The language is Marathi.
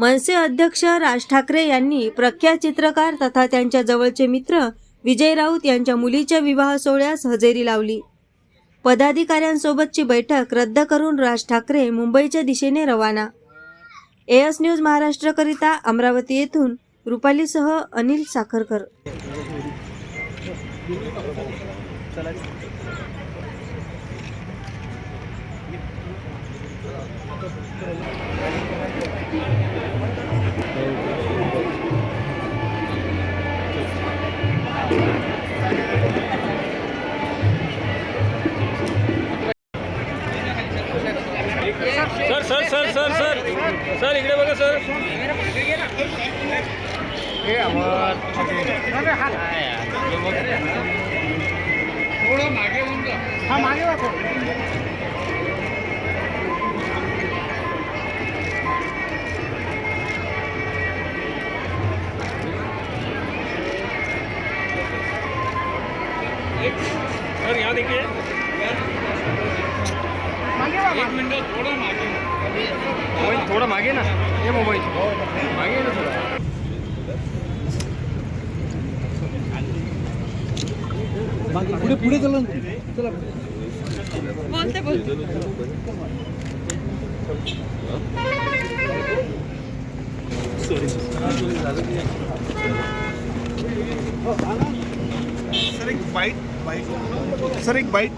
मनसे अध्यक्ष राज ठाकरे यांनी प्रख्यात चित्रकार तथा त्यांच्या जवळचे मित्र विजय राऊत यांच्या मुलीच्या विवाह सोहळ्यास हजेरी लावली. पदाधिकाऱ्यांसोबतची बैठक रद्द करून राज ठाकरे मुंबईच्या दिशेने रवाना. एएस न्यूज महाराष्ट्रकरिता अमरावती येथून रुपालीसह Anil Sakharkar. Sir sir sir sir sir sir इकडे बघा सर. सर यहाँ देखिए। एक मिनट थोड़ा मागे। मोबाईल थोडा मागे ना. ये मोबाईल मागे ना थोडा. पुढे पुढे चला चला. सर एक बाईट बाईट. सर एक बाईट.